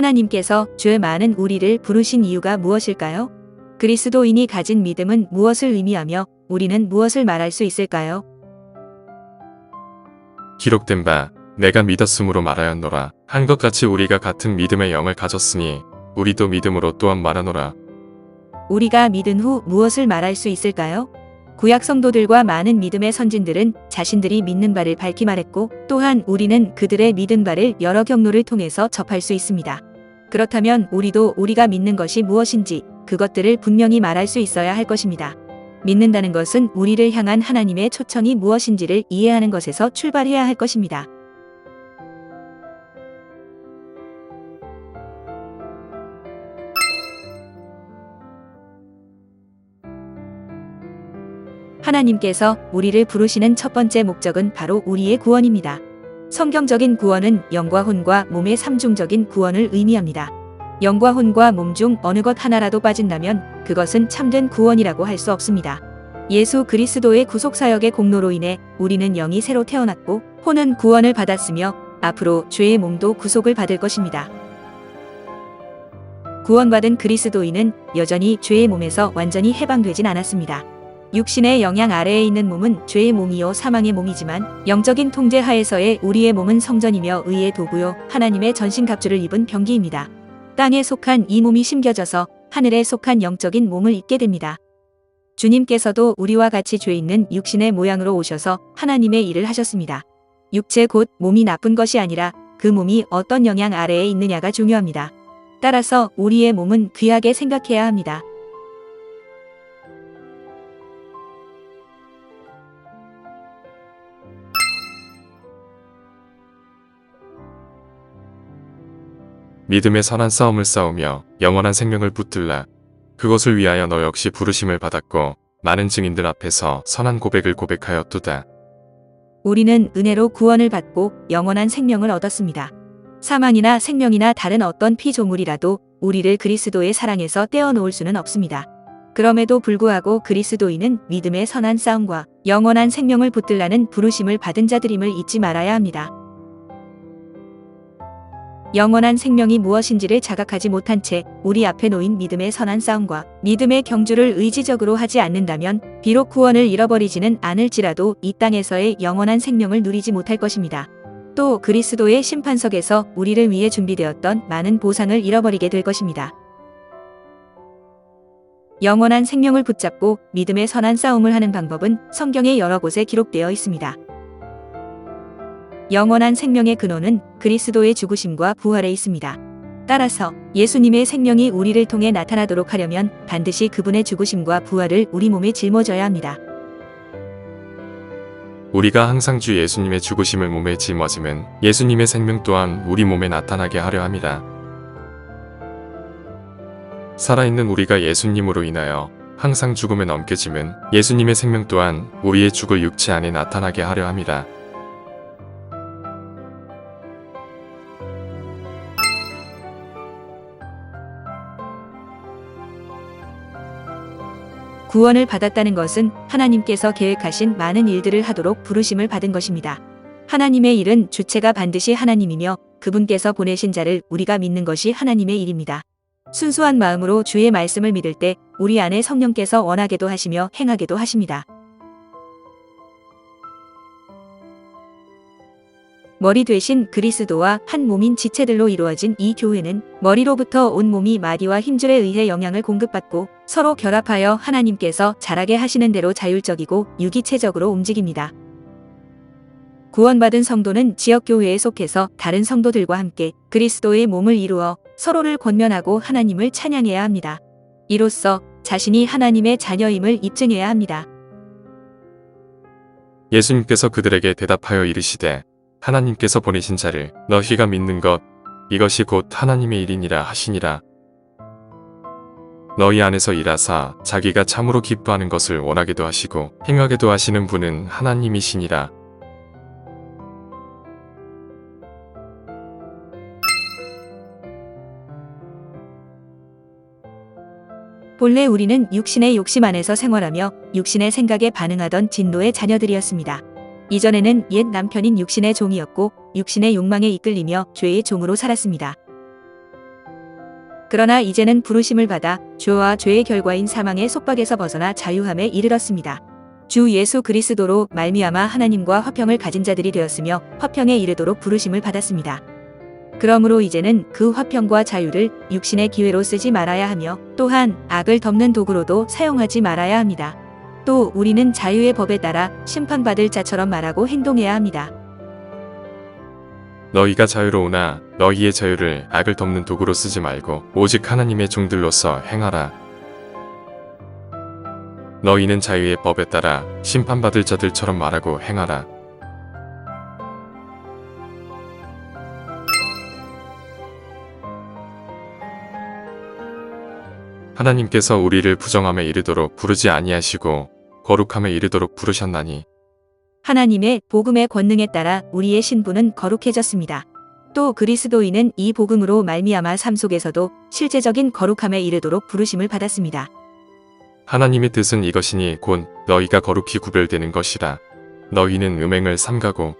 하나님께서 죄 많은 우리를 부르신 이유가 무엇일까요? 그리스도인이 가진 믿음은 무엇을 의미하며 우리는 무엇을 말할 수 있을까요? 기록된 바 내가 믿었으므로 말하였노라 한 것 같이 우리가 같은 믿음의 영을 가졌으니 우리도 믿음으로 또한 말하노라 우리가 믿은 후 무엇을 말할 수 있을까요? 구약 성도들과 많은 믿음의 선진들은 자신들이 믿는 바를 밝히 말했고 또한 우리는 그들의 믿은 바를 여러 경로를 통해서 접할 수 있습니다. 그렇다면 우리도 우리가 믿는 것이 무엇인지 그것들을 분명히 말할 수 있어야 할 것입니다. 믿는다는 것은 우리를 향한 하나님의 초청이 무엇인지를 이해하는 것에서 출발해야 할 것입니다. 하나님께서 우리를 부르시는 첫 번째 목적은 바로 우리의 구원입니다. 성경적인 구원은 영과 혼과 몸의 삼중적인 구원을 의미합니다. 영과 혼과 몸 중 어느 것 하나라도 빠진다면 그것은 참된 구원이라고 할 수 없습니다. 예수 그리스도의 구속사역의 공로로 인해 우리는 영이 새로 태어났고 혼은 구원을 받았으며 앞으로 죄의 몸도 구속을 받을 것입니다. 구원받은 그리스도인은 여전히 죄의 몸에서 완전히 해방되진 않았습니다. 육신의 영향 아래에 있는 몸은 죄의 몸이요 사망의 몸이지만 영적인 통제 하에서의 우리의 몸은 성전이며 의의 도구요 하나님의 전신 갑주를 입은 병기입니다. 땅에 속한 이 몸이 심겨져서 하늘에 속한 영적인 몸을 입게 됩니다. 주님께서도 우리와 같이 죄 있는 육신의 모양으로 오셔서 하나님의 일을 하셨습니다. 육체 곧 몸이 나쁜 것이 아니라 그 몸이 어떤 영향 아래에 있느냐가 중요합니다. 따라서 우리의 몸은 귀하게 생각해야 합니다. 믿음의 선한 싸움을 싸우며 영원한 생명을 붙들라 그것을 위하여 너 역시 부르심을 받았고 많은 증인들 앞에서 선한 고백을 고백하였도다 우리는 은혜로 구원을 받고 영원한 생명을 얻었습니다. 사망이나 생명이나 다른 어떤 피조물이라도 우리를 그리스도의 사랑에서 떼어놓을 수는 없습니다. 그럼에도 불구하고 그리스도인은 믿음의 선한 싸움과 영원한 생명을 붙들라는 부르심을 받은 자들임을 잊지 말아야 합니다. 영원한 생명이 무엇인지를 자각하지 못한 채 우리 앞에 놓인 믿음의 선한 싸움과 믿음의 경주를 의지적으로 하지 않는다면 비록 구원을 잃어버리지는 않을지라도 이 땅에서의 영원한 생명을 누리지 못할 것입니다. 또 그리스도의 심판석에서 우리를 위해 준비되었던 많은 보상을 잃어버리게 될 것입니다. 영원한 생명을 붙잡고 믿음의 선한 싸움을 하는 방법은 성경의 여러 곳에 기록되어 있습니다. 영원한 생명의 근원은 그리스도의 죽으심과 부활에 있습니다. 따라서 예수님의 생명이 우리를 통해 나타나도록 하려면 반드시 그분의 죽으심과 부활을 우리 몸에 짊어져야 합니다. 우리가 항상 주 예수님의 죽으심을 몸에 짊어지면 예수님의 생명 또한 우리 몸에 나타나게 하려 합니다. 살아있는 우리가 예수님으로 인하여 항상 죽음에 넘겨짐은 예수님의 생명 또한 우리의 죽을 육체 안에 나타나게 하려 합니다. 구원을 받았다는 것은 하나님께서 계획하신 많은 일들을 하도록 부르심을 받은 것입니다. 하나님의 일은 주체가 반드시 하나님이며 그분께서 보내신 자를 우리가 믿는 것이 하나님의 일입니다. 순수한 마음으로 주의 말씀을 믿을 때 우리 안에 성령께서 원하게도 하시며 행하게도 하십니다. 머리 되신 그리스도와 한 몸인 지체들로 이루어진 이 교회는 머리로부터 온 몸이 마디와 힘줄에 의해 영향을 공급받고 서로 결합하여 하나님께서 잘하게 하시는 대로 자율적이고 유기체적으로 움직입니다. 구원받은 성도는 지역교회에 속해서 다른 성도들과 함께 그리스도의 몸을 이루어 서로를 권면하고 하나님을 찬양해야 합니다. 이로써 자신이 하나님의 자녀임을 입증해야 합니다. 예수님께서 그들에게 대답하여 이르시되 하나님께서 보내신 자를 너희가 믿는 것 이것이 곧 하나님의 일이니라 하시니라. 너희 안에서 일하사 자기가 참으로 기뻐하는 것을 원하게도 하시고 행하게도 하시는 분은 하나님이시니라. 본래 우리는 육신의 욕심 안에서 생활하며 육신의 생각에 반응하던 진노의 자녀들이었습니다. 이전에는 옛 남편인 육신의 종이었고 육신의 욕망에 이끌리며 죄의 종으로 살았습니다. 그러나 이제는 부르심을 받아 죄와 죄의 결과인 사망의 속박에서 벗어나 자유함에 이르렀습니다. 주 예수 그리스도로 말미암아 하나님과 화평을 가진 자들이 되었으며 화평에 이르도록 부르심을 받았습니다. 그러므로 이제는 그 화평과 자유를 육신의 기회로 쓰지 말아야 하며 또한 악을 덮는 도구로도 사용하지 말아야 합니다. 또 우리는 자유의 법에 따라 심판받을 자처럼 말하고 행동해야 합니다. 너희가 자유로우나 너희의 자유를 악을 덮는 도구로 쓰지 말고 오직 하나님의 종들로서 행하라. 너희는 자유의 법에 따라 심판받을 자들처럼 말하고 행하라. 하나님께서 우리를 부정함에 이르도록 부르지 아니하시고 거룩함에 이르도록 부르셨나니 하나님의 복음의 권능에 따라 우리의 신분은 거룩해졌습니다. 또 그리스도인은 이 복음으로 말미암아 삶 속에서도 실제적인 거룩함에 이르도록 부르심을 받았습니다. 하나님의 뜻은 이것이니 곧 너희가 거룩히 구별되는 것이라. 너희는 음행을 삼가고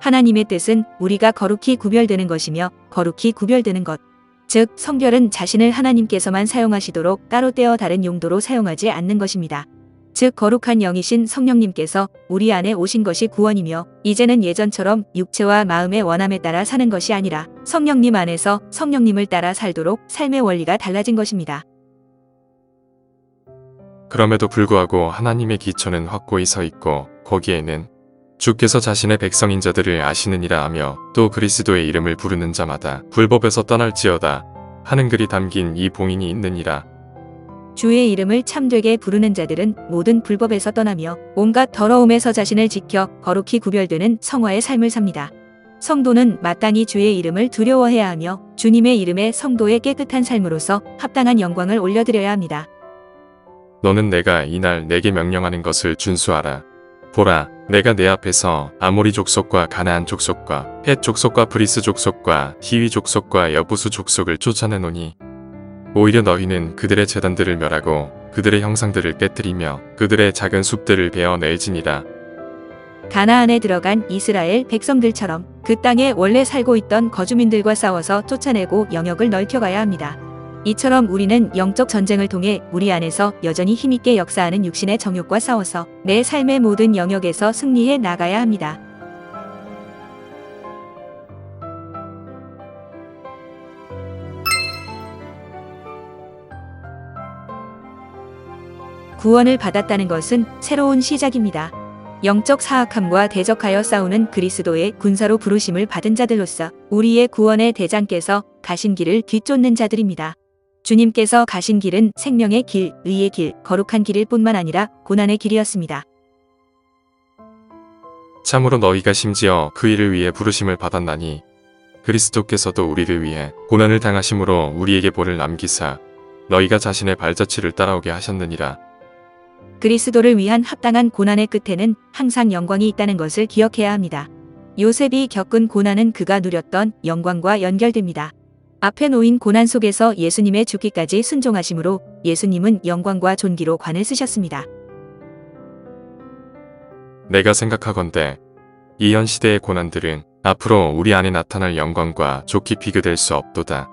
하나님의 뜻은 우리가 거룩히 구별되는 것이며 거룩히 구별되는 것. 즉 성별은 자신을 하나님께서만 사용하시도록 따로 떼어 다른 용도로 사용하지 않는 것입니다. 즉 거룩한 영이신 성령님께서 우리 안에 오신 것이 구원이며 이제는 예전처럼 육체와 마음의 원함에 따라 사는 것이 아니라 성령님 안에서 성령님을 따라 살도록 삶의 원리가 달라진 것입니다. 그럼에도 불구하고 하나님의 기초는 확고히 서 있고 거기에는 주께서 자신의 백성인 자들을 아시느니라 하며 또 그리스도의 이름을 부르는 자마다 불법에서 떠날지어다 하는 글이 담긴 이 봉인이 있느니라. 주의 이름을 참되게 부르는 자들은 모든 불법에서 떠나며 온갖 더러움에서 자신을 지켜 거룩히 구별되는 성화의 삶을 삽니다. 성도는 마땅히 주의 이름을 두려워해야 하며 주님의 이름에 성도의 깨끗한 삶으로서 합당한 영광을 올려드려야 합니다. 너는 내가 이날 내게 명령하는 것을 준수하라. 보라, 내가 내 앞에서 아모리 족속과 가나안 족속과 헷 족속과 브리스 족속과 히위 족속과 여부수 족속을 쫓아내노니 오히려 너희는 그들의 재단들을 멸하고 그들의 형상들을 깨뜨리며 그들의 작은 숲들을 베어낼지니라. 가나안에 들어간 이스라엘 백성들처럼 그 땅에 원래 살고 있던 거주민들과 싸워서 쫓아내고 영역을 넓혀가야 합니다. 이처럼 우리는 영적 전쟁을 통해 우리 안에서 여전히 힘있게 역사하는 육신의 정욕과 싸워서 내 삶의 모든 영역에서 승리해 나가야 합니다. 구원을 받았다는 것은 새로운 시작입니다. 영적 사악함과 대적하여 싸우는 그리스도의 군사로 부르심을 받은 자들로서 우리의 구원의 대장께서 가신 길을 뒤쫓는 자들입니다. 주님께서 가신 길은 생명의 길, 의의 길, 거룩한 길일 뿐만 아니라 고난의 길이었습니다. 참으로 너희가 심지어 그 일을 위해 부르심을 받았나니 그리스도께서도 우리를 위해 고난을 당하심으로 우리에게 볼을 남기사 너희가 자신의 발자취를 따라오게 하셨느니라. 그리스도를 위한 합당한 고난의 끝에는 항상 영광이 있다는 것을 기억해야 합니다. 요셉이 겪은 고난은 그가 누렸던 영광과 연결됩니다. 앞에 놓인 고난 속에서 예수님의 죽기까지 순종하심으로 예수님은 영광과 존귀로 관을 쓰셨습니다. 내가 생각하건대 이 현 시대의 고난들은 앞으로 우리 안에 나타날 영광과 좋게 비교될 수 없도다.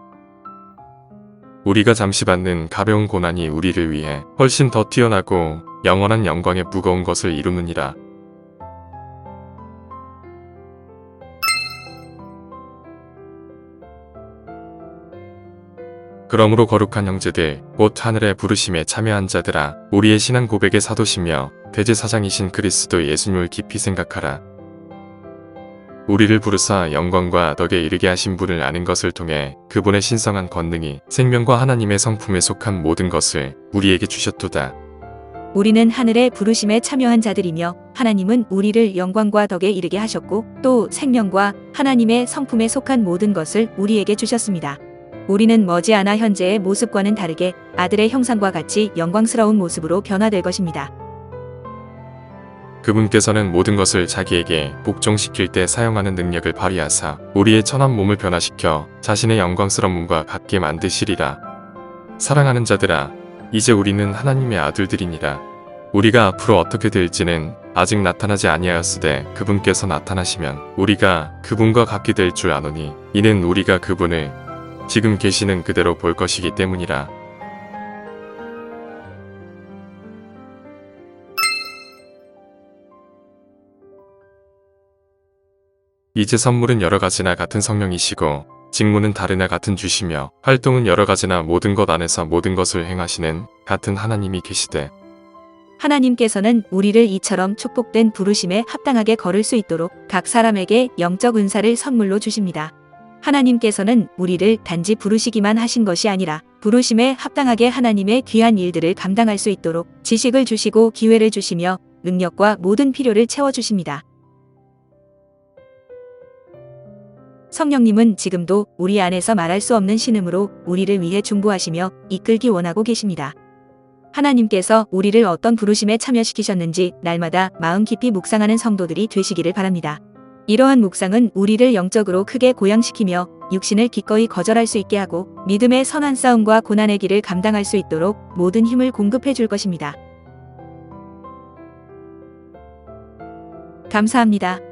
우리가 잠시 받는 가벼운 고난이 우리를 위해 훨씬 더 뛰어나고 영원한 영광의 무거운 것을 이루느니라. 그러므로 거룩한 형제들, 곧 하늘의 부르심에 참여한 자들아, 우리의 신앙 고백의 사도시며 대제사장이신 그리스도 예수님을 깊이 생각하라. 우리를 부르사 영광과 덕에 이르게 하신 분을 아는 것을 통해 그분의 신성한 권능이 생명과 하나님의 성품에 속한 모든 것을 우리에게 주셨도다. 우리는 하늘의 부르심에 참여한 자들이며 하나님은 우리를 영광과 덕에 이르게 하셨고 또 생명과 하나님의 성품에 속한 모든 것을 우리에게 주셨습니다. 우리는 머지않아 현재의 모습과는 다르게 아들의 형상과 같이 영광스러운 모습으로 변화될 것입니다. 그분께서는 모든 것을 자기에게 복종시킬 때 사용하는 능력을 발휘하사 우리의 천한 몸을 변화시켜 자신의 영광스러운 몸과 같게 만드시리라. 사랑하는 자들아, 이제 우리는 하나님의 아들들이니라. 우리가 앞으로 어떻게 될지는 아직 나타나지 아니하였으되 그분께서 나타나시면 우리가 그분과 같게 될 줄 아노니 이는 우리가 그분을 지금 계시는 그대로 볼 것이기 때문이라. 이제 선물은 여러 가지나 같은 성령이시고 직무는 다르나 같은 주시며 활동은 여러 가지나 모든 것 안에서 모든 것을 행하시는 같은 하나님이 계시되 하나님께서는 우리를 이처럼 축복된 부르심에 합당하게 걸을 수 있도록 각 사람에게 영적 은사를 선물로 주십니다. 하나님께서는 우리를 단지 부르시기만 하신 것이 아니라 부르심에 합당하게 하나님의 귀한 일들을 감당할 수 있도록 지식을 주시고 기회를 주시며 능력과 모든 필요를 채워주십니다. 성령님은 지금도 우리 안에서 말할 수 없는 신음으로 우리를 위해 중보하시며 이끌기 원하고 계십니다. 하나님께서 우리를 어떤 부르심에 참여시키셨는지 날마다 마음 깊이 묵상하는 성도들이 되시기를 바랍니다. 이러한 묵상은 우리를 영적으로 크게 고양시키며 육신을 기꺼이 거절할 수 있게 하고 믿음의 선한 싸움과 고난의 길을 감당할 수 있도록 모든 힘을 공급해 줄 것입니다. 감사합니다.